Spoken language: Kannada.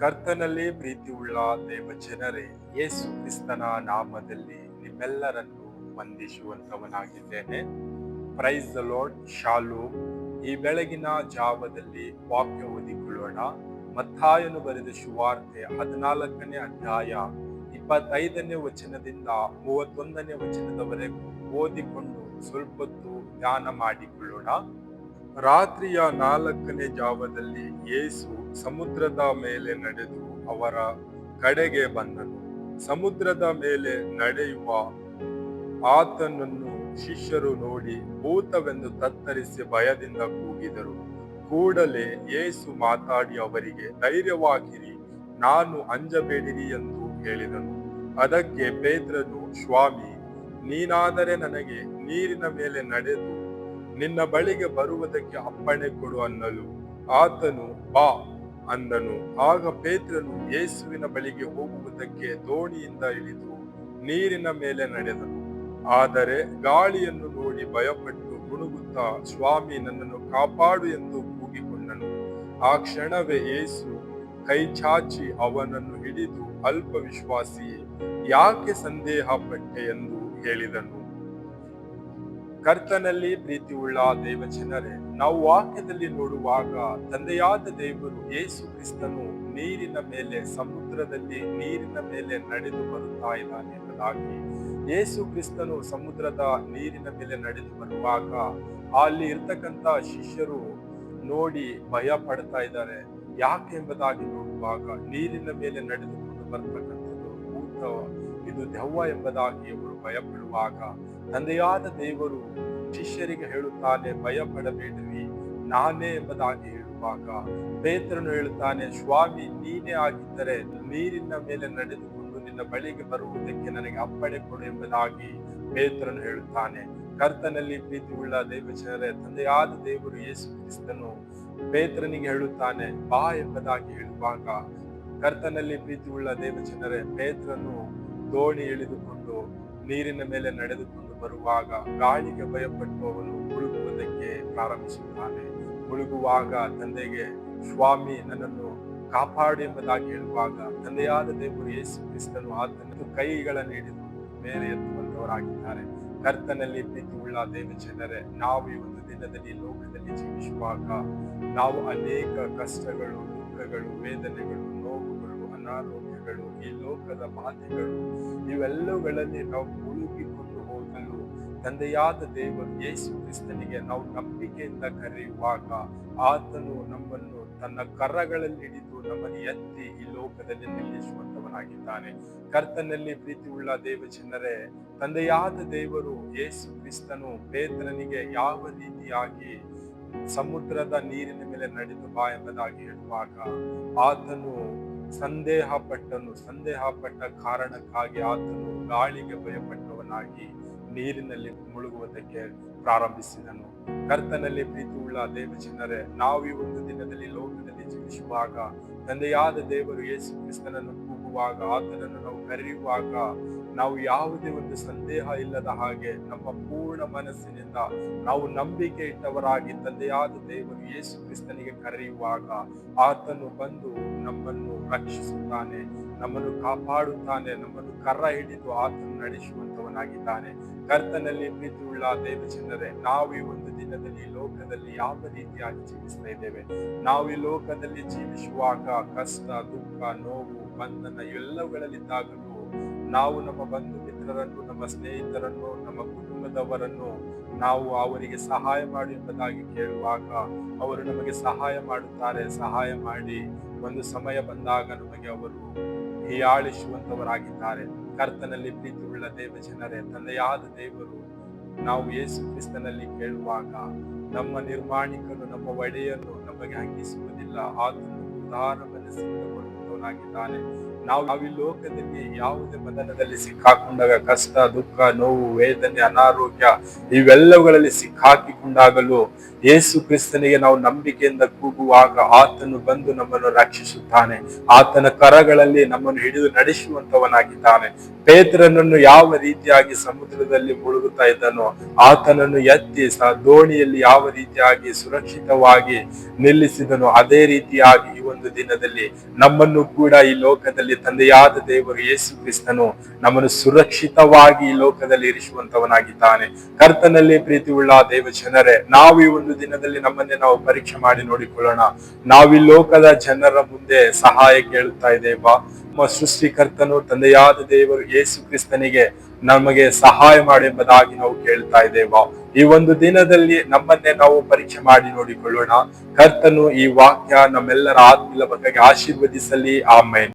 ಕರ್ತನಲ್ಲಿ ಪ್ರೀತಿಯುಳ್ಳ ದೇವ ಜನರೇ, ಯೇಸು ಕ್ರಿಸ್ತನ ನಾಮದಲ್ಲಿ ನಿಮ್ಮೆಲ್ಲರನ್ನು ವಂದಿಸುವಂತವನಾಗಿದ್ದೇನೆ. ಪ್ರೈಸ್ ದ ಲಾರ್ಡ್ ಶಾಲು ಈ ಬೆಳಗಿನ ಜಾವದಲ್ಲಿ ವಾಕ್ಯ ಓದಿಕೊಳ್ಳೋಣ. ಮತ್ತಾಯನು ಬರೆದ ಶುವಾರ್ತೆ ಹದಿನಾಲ್ಕನೇ ಅಧ್ಯಾಯ ಇಪ್ಪತ್ತೈದನೇ ವಚನದಿಂದ ಮೂವತ್ತೊಂದನೇ ವಚನದವರೆಗೂ ಓದಿಕೊಂಡು ಸ್ವಲ್ಪ ಹೊತ್ತು ಧ್ಯಾನ ಮಾಡಿಕೊಳ್ಳೋಣ. ರಾತ್ರಿಯ ನಾಲ್ಕನೇ ಜಾವದಲ್ಲಿ ಯೇಸು ಸಮುದ್ರದ ಮೇಲೆ ನಡೆದು ಅವರ ಕಡೆಗೆ ಬಂದನು. ಸಮುದ್ರದ ಮೇಲೆ ನಡೆಯುವ ಆತನನ್ನು ಶಿಷ್ಯರು ನೋಡಿ ಭೂತವೆಂದು ತತ್ತರಿಸಿ ಭಯದಿಂದ ಕೂಗಿದರು. ಕೂಡಲೇ ಯೇಸು ಮಾತಾಡಿ ಅವರಿಗೆ, ಧೈರ್ಯವಾಗಿರಿ, ನಾನು ಅಂಜಬೇಡಿರಿ ಎಂದು ಹೇಳಿದನು. ಅದಕ್ಕೆ ಪೇತ್ರನು, ಸ್ವಾಮಿ, ನೀನಾದರೆ ನನಗೆ ನೀರಿನ ಮೇಲೆ ನಡೆದು ನಿನ್ನ ಬಳಿಗೆ ಬರುವುದಕ್ಕೆ ಅಪ್ಪಣೆ ಕೊಡು ಅನ್ನಲು. ಆತನು ಬಾ ಅಂದನು. ಆಗ ಪೇತ್ರನು ಯೇಸುವಿನ ಬಳಿಗೆ ಹೋಗುವುದಕ್ಕೆ ದೋಣಿಯಿಂದ ಇಳಿದು ನೀರಿನ ಮೇಲೆ ನಡೆದನು. ಆದರೆ ಗಾಳಿಯನ್ನು ನೋಡಿ ಭಯಪಟ್ಟು ಗುಣುಗುತ್ತಾ ಸ್ವಾಮಿ ನನ್ನನ್ನು ಕಾಪಾಡು ಎಂದು ಕೂಗಿಕೊಂಡನು. ಆ ಕ್ಷಣವೇ ಯೇಸು ಕೈ ಚಾಚಿ ಅವನನ್ನು ಹಿಡಿದು ಅಲ್ಪ ವಿಶ್ವಾಸಿ ಯಾಕೆ ಸಂದೇಹ ಪಟ್ಟೆ ಎಂದು ಹೇಳಿದನು. ಕರ್ತನಲ್ಲಿ ಪ್ರೀತಿಯುಳ್ಳ ದೇವಜನರೇ, ನಾವು ವಾಕ್ಯದಲ್ಲಿ ನೋಡುವಾಗ ತಂದೆಯಾದ ದೇವರು ಯೇಸು ಕ್ರಿಸ್ತನು ನೀರಿನ ಮೇಲೆ ಸಮುದ್ರದಲ್ಲಿ ನೀರಿನ ಮೇಲೆ ನಡೆದು ಬರುತ್ತಾ ಇದ್ದಾನೆ ಎಂಬುದಾಗಿ ಯೇಸು ಕ್ರಿಸ್ತನು ಸಮುದ್ರದ ನೀರಿನ ಮೇಲೆ ನಡೆದು ಬರುವಾಗ ಅಲ್ಲಿ ಇರ್ತಕ್ಕಂತ ಶಿಷ್ಯರು ನೋಡಿ ಭಯ ಪಡ್ತಾ ಇದ್ದಾರೆ. ಯಾಕೆ ಎಂಬುದಾಗಿ ನೋಡುವಾಗ ನೀರಿನ ಮೇಲೆ ನಡೆದುಕೊಂಡು ಬರ್ತಕ್ಕಂಥದ್ದು ಭೂತ ಇದು ದೆವ್ವ ಎಂಬುದಾಗಿ ಅವರು ಭಯ ಪಡುವಾಗ ತಂದೆಯಾದ ದೇವರು ಶಿಷ್ಯರಿಗೆ ಹೇಳುತ್ತಾನೆ ಭಯ ಪಡಬೇಡ್ರಿ ನಾನೇ ಎಂಬುದಾಗಿ ಹೇಳುವಾಗ. ಪೇತ್ರನು ಹೇಳುತ್ತಾನೆ, ಸ್ವಾಮಿ, ನೀನೇ ಆಗಿದ್ದರೆ ನೀರಿನ ಮೇಲೆ ನಡೆದುಕೊಂಡು ನಿನ್ನ ಬಳಿಗೆ ಬರುವುದಕ್ಕೆ ನನಗೆ ಅಪ್ಪಣೆ ಕೊಡು ಎಂಬುದಾಗಿ ಪೇತ್ರನು ಹೇಳುತ್ತಾನೆ. ಕರ್ತನಲ್ಲಿ ಪ್ರೀತಿ ಉಳ್ಳ ದೇವಚನರೇ ತಂದೆಯಾದ ದೇವರು ಯೇಸು ಕ್ರಿಸ್ತನು ಪೇತ್ರನಿಗೆ ಹೇಳುತ್ತಾನೆ, ಬಾ ಎಂಬುದಾಗಿ ಹೇಳುವಾಗ. ಕರ್ತನಲ್ಲಿ ಪ್ರೀತಿ ಉಳ್ಳ ದೇವಚನರೇ ಪೇತ್ರನು ದೋಣಿ ಇಳಿದುಕೊಂಡು ನೀರಿನ ಮೇಲೆ ನಡೆದುಕೊಂಡು ಬರುವಾಗ ಗಾಳಿಗೆ ಭಯಪಟ್ಟು ಅವನು ಮುಳುಗುವುದಕ್ಕೆ ಪ್ರಾರಂಭಿಸುತ್ತಾನೆ. ಮುಳುಗುವಾಗ ತಂದೆಗೆ, ಸ್ವಾಮಿ, ನನ್ನನ್ನು ಕಾಪಾಡಿ ಎಂಬುದಾಗಿ ಹೇಳುವಾಗ ತಂದೆಯಾದ ದೇವರು ಯೇಸು ಕ್ರಿಸ್ತನು ಆತನ ಕೈಗಳನ್ನು ಹಿಡಿದು ಮೇಲೆ ಎತ್ತುವಂತವರಾಗಿದ್ದಾರೆ ಕರ್ತನಲ್ಲಿ ಪ್ರೀತಿ ಉಳ್ಳ ದೇವಚನರೇ ನಾವು ಈ ಒಂದು ದಿನದಲ್ಲಿ ಲೋಕದಲ್ಲಿ ಜೀವಿಸುವಾಗ ನಾವು ಅನೇಕ ಕಷ್ಟಗಳು, ದುಃಖಗಳು, ವೇದನೆಗಳು ಅನಾರೋಗ್ಯಗಳು, ಈ ಲೋಕದ ಬಾಧೆಗಳು ಇವೆಲ್ಲವುಗಳಲ್ಲಿ ನಾವು ಮುಳುಗಿಕೊಂಡು ಹೋಗಲು ತಂದೆಯಾದ ದೇವರು ಯೇಸು ಕ್ರಿಸ್ತನಿಗೆ ನಾವು ನಂಬಿಕೆಯಿಂದ ಕರೆಯುವಾಗ ಆತನು ನಮ್ಮನ್ನು ತನ್ನ ಕರಗಳಲ್ಲಿ ಹಿಡಿದು ನಮ್ಮನ್ನು ಎತ್ತಿ ಈ ಲೋಕದಲ್ಲಿ ನಿಲ್ಲಿಸುವಂತವನಾಗಿದ್ದಾನೆ ಕರ್ತನಲ್ಲಿ ಪ್ರೀತಿ ಉಳ್ಳ ದೇವಚನರೇ ತಂದೆಯಾದ ದೇವರು ಯೇಸು ಕ್ರಿಸ್ತನು ಪೇತ್ರನಿಗೆ ಯಾವ ರೀತಿಯಾಗಿ ಸಮುದ್ರದ ನೀರಿನ ಮೇಲೆ ನಡೆದು ಬಾ ಎಂಬುದಾಗಿ ಹೇಳುವಾಗ ಆತನು ಸಂದೇಹ ಪಟ್ಟನು ಸಂದೇಹ ಪಟ್ಟ ಕಾರಣಕ್ಕಾಗಿ ಆತನು ಗಾಳಿಗೆ ಭಯಪಟ್ಟವನಾಗಿ ನೀರಿನಲ್ಲಿ ಮುಳುಗುವುದಕ್ಕೆ ಪ್ರಾರಂಭಿಸಿದನು. ಕರ್ತನಲ್ಲಿ ಪ್ರೀತಿ ಉಳ್ಳ ದೇವಜನರೇ, ನಾವು ಈ ಒಂದು ದಿನದಲ್ಲಿ ಲೋಕದಲ್ಲಿ ಜೀವಿಸುವಾಗ, ತಂದೆಯಾದ ದೇವರು ಯೇಸು ಕ್ರಿಸ್ತನನ್ನು ಕೂಗುವಾಗ, ಆತನನ್ನು ನಾವು ಕರೆಯುವಾಗ ನಾವು ಯಾವುದೇ ಒಂದು ಸಂದೇಹ ಇಲ್ಲದ ಹಾಗೆ ನಮ್ಮ ಪೂರ್ಣ ಮನಸ್ಸಿನಿಂದ ನಾವು ನಂಬಿಕೆ ಇಟ್ಟವರಾಗಿ ತಂದೆಯಾದ ದೇವರು ಯೇಸು ಕ್ರಿಸ್ತನಿಗೆ ಕರೆಯುವಾಗ ಆತನು ಬಂದು ನಮ್ಮನ್ನು ರಕ್ಷಿಸುತ್ತಾನೆ, ನಮ್ಮನ್ನು ಕಾಪಾಡುತ್ತಾನೆ, ನಮ್ಮನ್ನು ಕರ್ರ ಹಿಡಿದು ಆತನು ನಡೆಸುವಂತವನಾಗಿದ್ದಾನೆ. ಕರ್ತನಲ್ಲಿ ಪ್ರೀತಿ ಉಳ್ಳ ದೇವಚಂದರೆ ನಾವು ಈ ಒಂದು ದಿನದಲ್ಲಿ ಲೋಕದಲ್ಲಿ ಯಾವ ರೀತಿಯಾಗಿ ಜೀವಿಸ್ತಾ ಇದ್ದೇವೆ? ನಾವು ಈ ಲೋಕದಲ್ಲಿ ಜೀವಿಸುವಾಗ ಕಷ್ಟ, ದುಃಖ, ನೋವು, ಬಂಧನ ಎಲ್ಲವುಗಳಲ್ಲಿದ್ದಾಗಲೂ ನಾವು ನಮ್ಮ ಬಂಧು ಮಿತ್ರರನ್ನು, ನಮ್ಮ ಸ್ನೇಹಿತರನ್ನು, ನಮ್ಮ ಕುಟುಂಬದವರನ್ನು ನಾವು ಅವರಿಗೆ ಸಹಾಯ ಮಾಡಿ ಎಂಬುದಾಗಿ ಕೇಳುವಾಗ ಅವರು ನಮಗೆ ಸಹಾಯ ಮಾಡುತ್ತಾರೆ, ಸಹಾಯ ಮಾಡಿ. ಒಂದು ಸಮಯ ಬಂದಾಗ ನಮಗೆ ಅವರು ಹೀಯಾಳಿಸುವಂತವರಾಗಿದ್ದಾರೆ. ಕರ್ತನಲ್ಲಿ ಪ್ರೀತಿ ಉಳ್ಳ ದೇವ ಜನರೇ ತಂದೆಯಾದ ದೇವರು ನಾವು ಯೇಸು ಕ್ರಿಸ್ತನಲ್ಲಿ ಕೇಳುವಾಗ ನಮ್ಮ ನಿರ್ಮಾಣಿಕನು ನಮ್ಮ ಒಡೆಯನ್ನು ನಮಗೆ ಹಂಗಿಸುವುದಿಲ್ಲ. ಆತನು ಉದಾರ ಮಾಡುವಂತವನಾಗಿದ್ದಾನೆ ನಾವು ಈ ಲೋಕದಲ್ಲಿ ಯಾವುದೇ ಬಂಧನದಲ್ಲಿ ಸಿಕ್ಕಾಕೊಂಡಾಗ ಕಷ್ಟ, ದುಃಖ, ನೋವು, ವೇದನೆ, ಅನಾರೋಗ್ಯ ಇವೆಲ್ಲವುಗಳಲ್ಲಿ ಸಿಕ್ಕಾಕಿಕೊಂಡಾಗಲೂ ಯೇಸು ಕ್ರಿಸ್ತನಿಗೆ ನಾವು ನಂಬಿಕೆಯಿಂದ ಕೂಗುವಾಗ ಆತನು ಬಂದು ನಮ್ಮನ್ನು ರಕ್ಷಿಸುತ್ತಾನೆ. ಆತನ ಕರಗಳಲ್ಲಿ ನಮ್ಮನ್ನು ಹಿಡಿದು ನಡೆಸುವಂತವನಾಗಿದ್ದಾನೆ. ಪೇತ್ರನನ್ನು ಯಾವ ರೀತಿಯಾಗಿ ಸಮುದ್ರದಲ್ಲಿ ಮುಳುಗುತ್ತಾ ಇದ್ದನೋ, ಆತನನ್ನು ಎತ್ತಿ ದೋಣಿಯಲ್ಲಿ ಯಾವ ರೀತಿಯಾಗಿ ಸುರಕ್ಷಿತವಾಗಿ ನಿಲ್ಲಿಸಿದನೋ, ಅದೇ ರೀತಿಯಾಗಿ ಈ ಒಂದು ದಿನದಲ್ಲಿ ನಮ್ಮನ್ನು ಕೂಡ ಈ ಲೋಕದಲ್ಲಿ ತಂದೆಯಾದ ದೇವರು ಯೇಸು ಕ್ರಿಸ್ತನು ನಮ್ಮನ್ನು ಸುರಕ್ಷಿತವಾಗಿ ಈ ಲೋಕದಲ್ಲಿ ಇರಿಸುವಂತವನಾಗಿದ್ದಾನೆ. ಕರ್ತನಲ್ಲಿ ಪ್ರೀತಿ ಉಳ್ಳ ದೇವ ಜನರೇ, ನಾವು ಈ ಒಂದು ದಿನದಲ್ಲಿ ನಮ್ಮನ್ನೇ ನಾವು ಪರೀಕ್ಷೆ ಮಾಡಿ ನೋಡಿಕೊಳ್ಳೋಣ. ನಾವು ಈ ಲೋಕದ ಜನರ ಮುಂದೆ ಸಹಾಯ ಕೇಳುತ್ತಾ ಇದ್ದೇವ ನಮ್ಮ ಸೃಷ್ಟಿಕರ್ತನು ತಂದೆಯಾದ ದೇವರು ಯೇಸು ಕ್ರಿಸ್ತನಿಗೆ ನಮಗೆ ಸಹಾಯ ಮಾಡಿ ಎಂಬುದಾಗಿ ನಾವು ಕೇಳ್ತಾ ಇದ್ದೇವಾ. ಈ ಒಂದು ದಿನದಲ್ಲಿ ನಮ್ಮನ್ನೇ ನಾವು ಪರೀಕ್ಷೆ ಮಾಡಿ ನೋಡಿಕೊಳ್ಳೋಣ. ಕರ್ತನು ಈ ವಾಕ್ಯ ನಮ್ಮೆಲ್ಲರ ಆತ್ಮೀಯ ಬಗ್ಗೆ ಆಶೀರ್ವದಿಸಲಿ. ಆಮೇನ್.